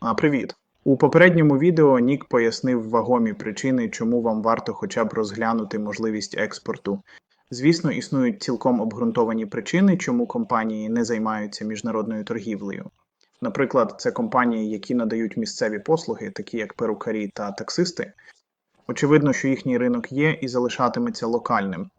А, привіт! У попередньому відео Нік пояснив вагомі причини, чому вам варто хоча б розглянути можливість експорту. Звісно, існують цілком обґрунтовані причини, чому компанії не займаються міжнародною торгівлею. Наприклад, це компанії, які надають місцеві послуги, такі як перукарі та таксисти. Очевидно, що їхній ринок є і залишатиметься локальним.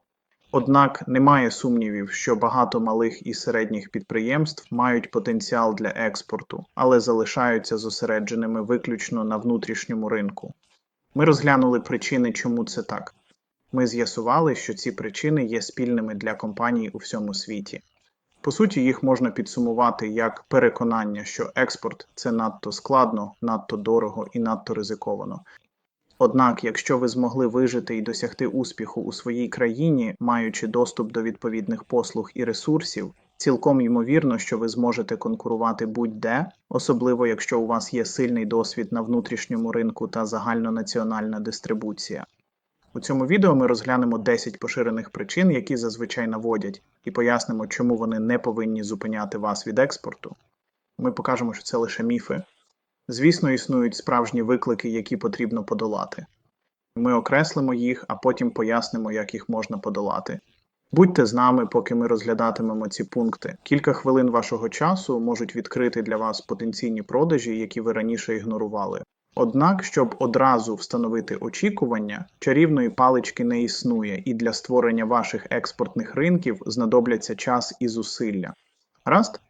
Однак немає сумнівів, що багато малих і середніх підприємств мають потенціал для експорту, але залишаються зосередженими виключно на внутрішньому ринку. Ми розглянули причини, чому це так. Ми з'ясували, що ці причини є спільними для компаній у всьому світі. По суті, їх можна підсумувати як переконання, що експорт це надто складно, надто дорого і надто ризиковано. Однак, якщо ви змогли вижити і досягти успіху у своїй країні, маючи доступ до відповідних послуг і ресурсів, цілком ймовірно, що ви зможете конкурувати будь-де, особливо якщо у вас є сильний досвід на внутрішньому ринку та загальнонаціональна дистрибуція. У цьому відео ми розглянемо 10 поширених причин, які зазвичай наводять, і пояснимо, чому вони не повинні зупиняти вас від експорту. Ми покажемо, що це лише міфи. Звісно, існують справжні виклики, які потрібно подолати. Ми окреслимо їх, а потім пояснимо, як їх можна подолати. Будьте з нами, поки ми розглядатимемо ці пункти. Кілька хвилин вашого часу можуть відкрити для вас потенційні продажі, які ви раніше ігнорували. Однак, щоб одразу встановити очікування, чарівної палички не існує, і для створення ваших експортних ринків знадобляться час і зусилля. Гаразд?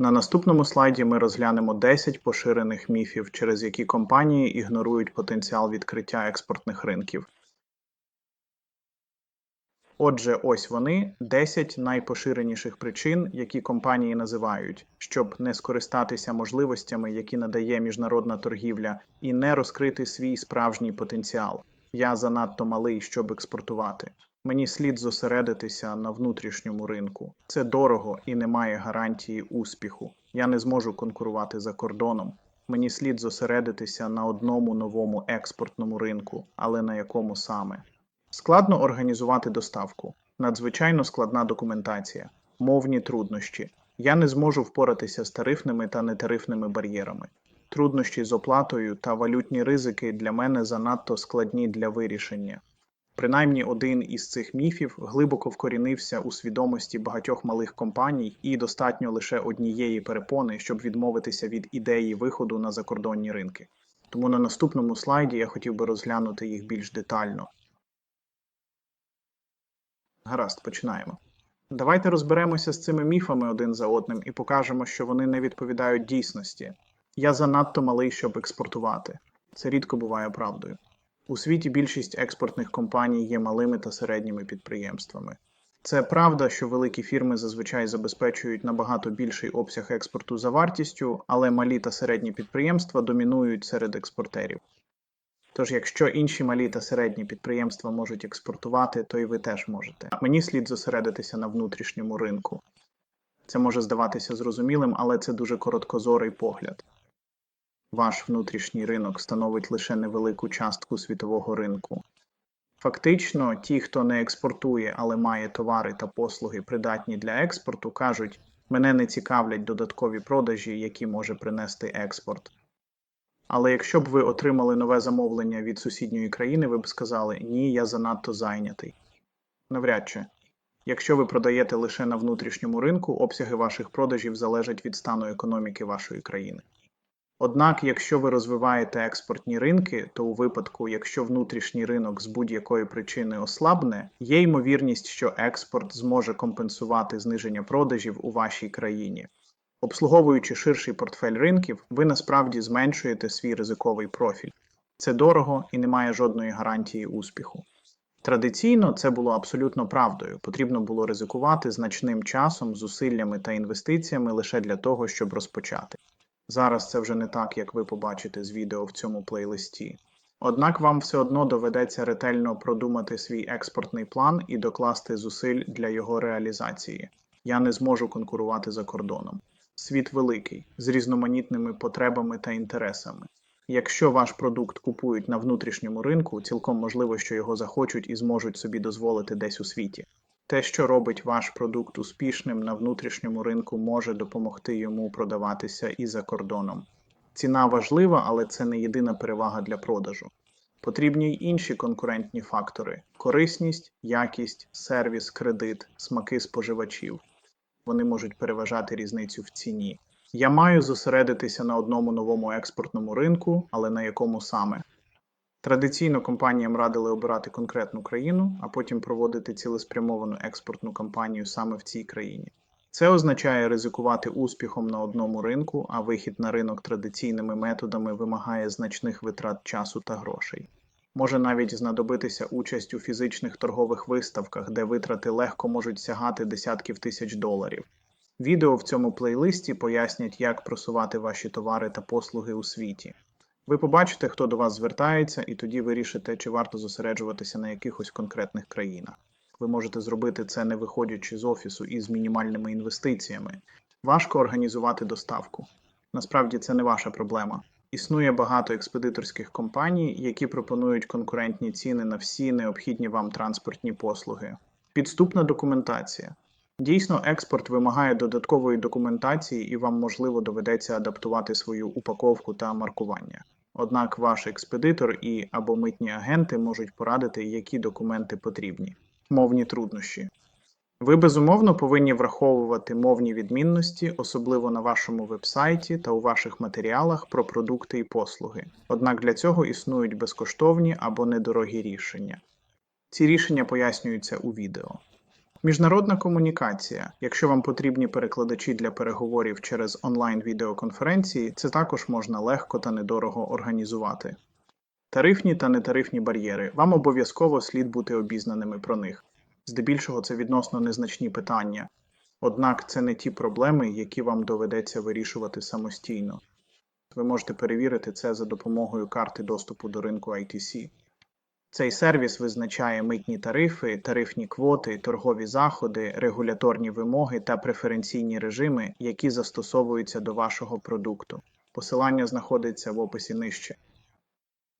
На наступному слайді ми розглянемо 10 поширених міфів, через які компанії ігнорують потенціал відкриття експортних ринків. Отже, ось вони 10 найпоширеніших причин, які компанії називають, щоб не скористатися можливостями, які надає міжнародна торгівля, і не розкрити свій справжній потенціал. Я занадто малий, щоб експортувати. Мені слід зосередитися на внутрішньому ринку. Це дорого і немає гарантії успіху. Я не зможу конкурувати за кордоном. Мені слід зосередитися на одному новому експортному ринку, але на якому саме. Складно організувати доставку, надзвичайно складна документація, мовні труднощі. Я не зможу впоратися з тарифними та нетарифними бар'єрами. Труднощі з оплатою та валютні ризики для мене занадто складні для вирішення. Принаймні один із цих міфів глибоко вкорінився у свідомості багатьох малих компаній і достатньо лише однієї перепони, щоб відмовитися від ідеї виходу на закордонні ринки. Тому на наступному слайді я хотів би розглянути їх більш детально. Гаразд, починаємо. Давайте розберемося з цими міфами один за одним і покажемо, що вони не відповідають дійсності. Я занадто малий, щоб експортувати. Це рідко буває правдою. У світі більшість експортних компаній є малими та середніми підприємствами. Це правда, що великі фірми зазвичай забезпечують набагато більший обсяг експорту за вартістю, але малі та середні підприємства домінують серед експортерів. Тож, якщо інші малі та середні підприємства можуть експортувати, то і ви теж можете. Мені слід зосередитися на внутрішньому ринку. Це може здаватися зрозумілим, але це дуже короткозорий погляд. Ваш внутрішній ринок становить лише невелику частку світового ринку. Фактично, ті, хто не експортує, але має товари та послуги, придатні для експорту, кажуть, мене не цікавлять додаткові продажі, які може принести експорт. Але якщо б ви отримали нове замовлення від сусідньої країни, ви б сказали ні, я занадто зайнятий. Навряд чи. Якщо ви продаєте лише на внутрішньому ринку, обсяги ваших продажів залежать від стану економіки вашої країни. Однак, якщо ви розвиваєте експортні ринки, то у випадку, якщо внутрішній ринок з будь-якої причини ослабне, є ймовірність, що експорт зможе компенсувати зниження продажів у вашій країні. Обслуговуючи ширший портфель ринків, ви насправді зменшуєте свій ризиковий профіль. Це дорого і немає жодної гарантії успіху. Традиційно це було абсолютно правдою. Потрібно було ризикувати значним часом, зусиллями та інвестиціями лише для того, щоб розпочати. Зараз це вже не так, як ви побачите з відео в цьому плейлисті. Однак вам все одно доведеться ретельно продумати свій експортний план і докласти зусиль для його реалізації. Я не зможу конкурувати за кордоном. Світ великий, з різноманітними потребами та інтересами. Якщо ваш продукт купують на внутрішньому ринку, цілком можливо, що його захочуть і зможуть собі дозволити десь у світі. Те, що робить ваш продукт успішним на внутрішньому ринку, може допомогти йому продаватися і за кордоном. Ціна важлива, але це не єдина перевага для продажу. Потрібні й інші конкурентні фактори: корисність, якість, сервіс, кредит, смаки споживачів. Вони можуть переважати різницю в ціні. Я маю зосередитися на одному новому експортному ринку, але на якому саме? Традиційно компаніям радили обирати конкретну країну, а потім проводити цілеспрямовану експортну кампанію саме в цій країні. Це означає ризикувати успіхом на одному ринку, а вихід на ринок традиційними методами вимагає значних витрат часу та грошей. Може навіть знадобитися участь у фізичних торгових виставках, де витрати легко можуть сягати десятків тисяч доларів. Відео в цьому плейлисті пояснять, як просувати ваші товари та послуги у світі. Ви побачите, хто до вас звертається, і тоді вирішите, чи варто зосереджуватися на якихось конкретних країнах. Ви можете зробити це не виходячи з офісу і з мінімальними інвестиціями. Важко організувати доставку. Насправді це не ваша проблема. Існує багато експедиторських компаній, які пропонують конкурентні ціни на всі необхідні вам транспортні послуги. Підступна документація. Дійсно, експорт вимагає додаткової документації, і вам можливо доведеться адаптувати свою упаковку та маркування. Однак ваш експедитор і або митні агенти можуть порадити, які документи потрібні. Мовні труднощі. Ви безумовно повинні враховувати мовні відмінності, особливо на вашому вебсайті та у ваших матеріалах про продукти і послуги. Однак для цього існують безкоштовні або недорогі рішення. Ці рішення пояснюються у відео. Міжнародна комунікація. Якщо вам потрібні перекладачі для переговорів через онлайн-відеоконференції, це також можна легко та недорого організувати. Тарифні та нетарифні бар'єри. Вам обов'язково слід бути обізнаними про них. Здебільшого це відносно незначні питання. Однак це не ті проблеми, які вам доведеться вирішувати самостійно. Ви можете перевірити це за допомогою карти доступу до ринку ITC. Цей сервіс визначає митні тарифи, тарифні квоти, торгові заходи, регуляторні вимоги та преференційні режими, які застосовуються до вашого продукту. Посилання знаходиться в описі нижче.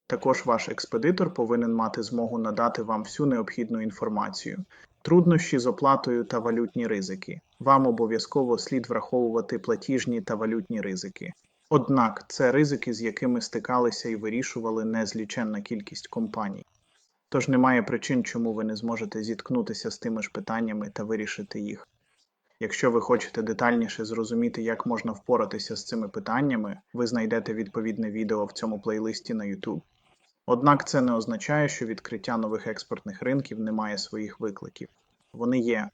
Також ваш експедитор повинен мати змогу надати вам всю необхідну інформацію, труднощі з оплатою та валютні ризики. Вам обов'язково слід враховувати платіжні та валютні ризики. Однак це ризики, з якими стикалися і вирішували незліченна кількість компаній. Тож немає причин, чому ви не зможете зіткнутися з тими ж питаннями та вирішити їх. Якщо ви хочете детальніше зрозуміти, як можна впоратися з цими питаннями, ви знайдете відповідне відео в цьому плейлисті на YouTube. Однак це не означає, що відкриття нових експортних ринків не має своїх викликів. Вони є.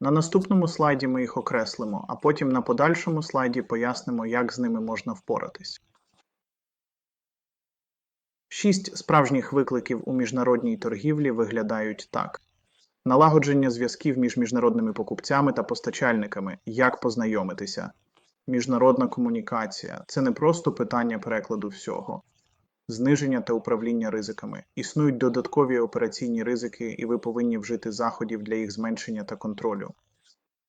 На наступному слайді ми їх окреслимо, а потім на подальшому слайді пояснимо, як з ними можна впоратись. Шість справжніх викликів у міжнародній торгівлі виглядають так: налагодження зв'язків між міжнародними покупцями та постачальниками, як познайомитися. Міжнародна комунікація це не просто питання перекладу всього. Зниження та управління ризиками. Існують додаткові операційні ризики, і ви повинні вжити заходів для їх зменшення та контролю.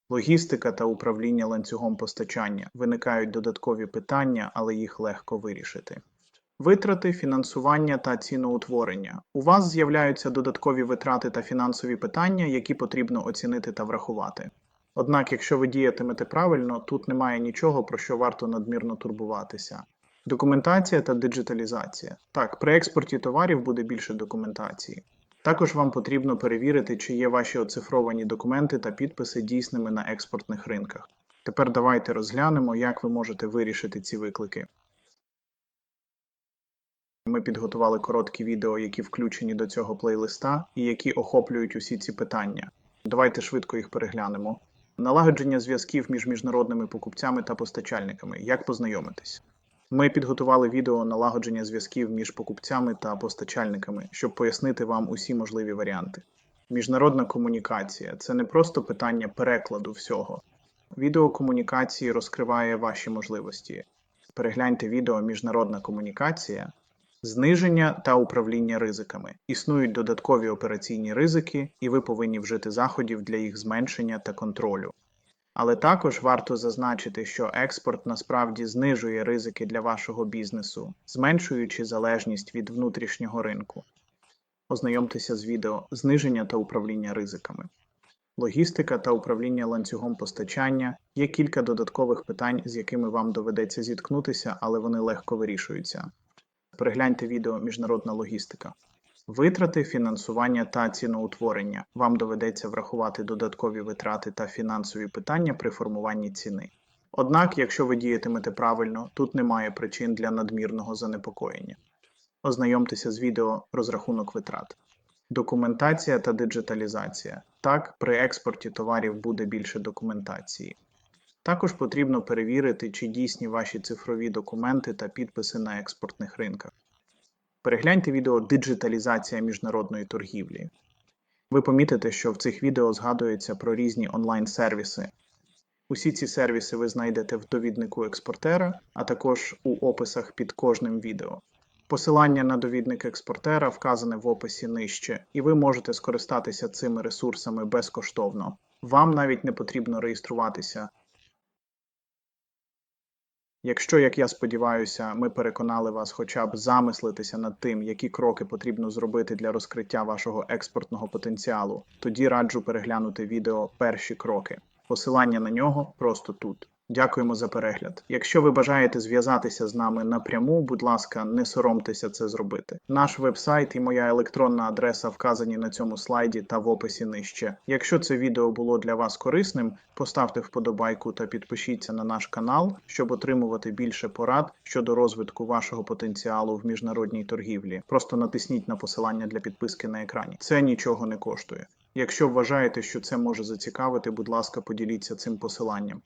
Логістика та управління ланцюгом постачання. Виникають додаткові питання, але їх легко вирішити. Витрати, фінансування та ціноутворення. У вас з'являються додаткові витрати та фінансові питання, які потрібно оцінити та врахувати. Однак, якщо ви діятимете правильно, тут немає нічого, про що варто надмірно турбуватися. Документація та диджиталізація. Так, при експорті товарів буде більше документації. Також вам потрібно перевірити, чи є ваші оцифровані документи та підписи дійсними на експортних ринках. Тепер давайте розглянемо, як ви можете вирішити ці виклики. Ми підготували короткі відео, які включені до цього плейлиста і які охоплюють усі ці питання. Давайте швидко їх переглянемо. Налагодження зв'язків між міжнародними покупцями та постачальниками. Як познайомитись? Ми підготували відео налагодження зв'язків між покупцями та постачальниками, щоб пояснити вам усі можливі варіанти. Міжнародна комунікація це не просто питання перекладу всього. Відео комунікації розкриває ваші можливості. Перегляньте відео Міжнародна комунікація, зниження та управління ризиками. Існують додаткові операційні ризики, і ви повинні вжити заходів для їх зменшення та контролю. Але також варто зазначити, що експорт насправді знижує ризики для вашого бізнесу, зменшуючи залежність від внутрішнього ринку. Ознайомтеся з відео зниження та управління ризиками. логістика та управління ланцюгом постачання. Є кілька додаткових питань, з якими вам доведеться зіткнутися, але вони легко вирішуються. Перегляньте відео Міжнародна логістика. Витрати, фінансування та ціноутворення. Вам доведеться врахувати додаткові витрати та фінансові питання при формуванні ціни. Однак, якщо ви діятимете правильно, тут немає причин для надмірного занепокоєння. Ознайомтеся з відео розрахунок витрат. Документація та диджиталізація. Так, при експорті товарів буде більше документації. Також потрібно перевірити, чи дійсні ваші цифрові документи та підписи на експортних ринках. Перегляньте відео Диджиталізація міжнародної торгівлі. Ви помітите, що в цих відео згадується про різні онлайн-сервіси. Усі ці сервіси ви знайдете в довіднику експортера, а також у описах під кожним відео. Посилання на довідник експортера вказане в описі нижче, і ви можете скористатися цими ресурсами безкоштовно. Вам навіть не потрібно реєструватися. Якщо, як я сподіваюся, ми переконали вас хоча б замислитися над тим, які кроки потрібно зробити для розкриття вашого експортного потенціалу, тоді раджу переглянути відео Перші кроки. Посилання на нього просто тут. Дякуємо за перегляд. Якщо ви бажаєте зв'язатися з нами напряму, будь ласка, не соромтеся це зробити. Наш вебсайт і моя електронна адреса вказані на цьому слайді та в описі нижче. Якщо це відео було для вас корисним, поставте вподобайку та підпишіться на наш канал, щоб отримувати більше порад щодо розвитку вашого потенціалу в міжнародній торгівлі. Просто натисніть на посилання для підписки на екрані. Це нічого не коштує. Якщо вважаєте, що це може зацікавити, будь ласка, поділіться цим посиланням.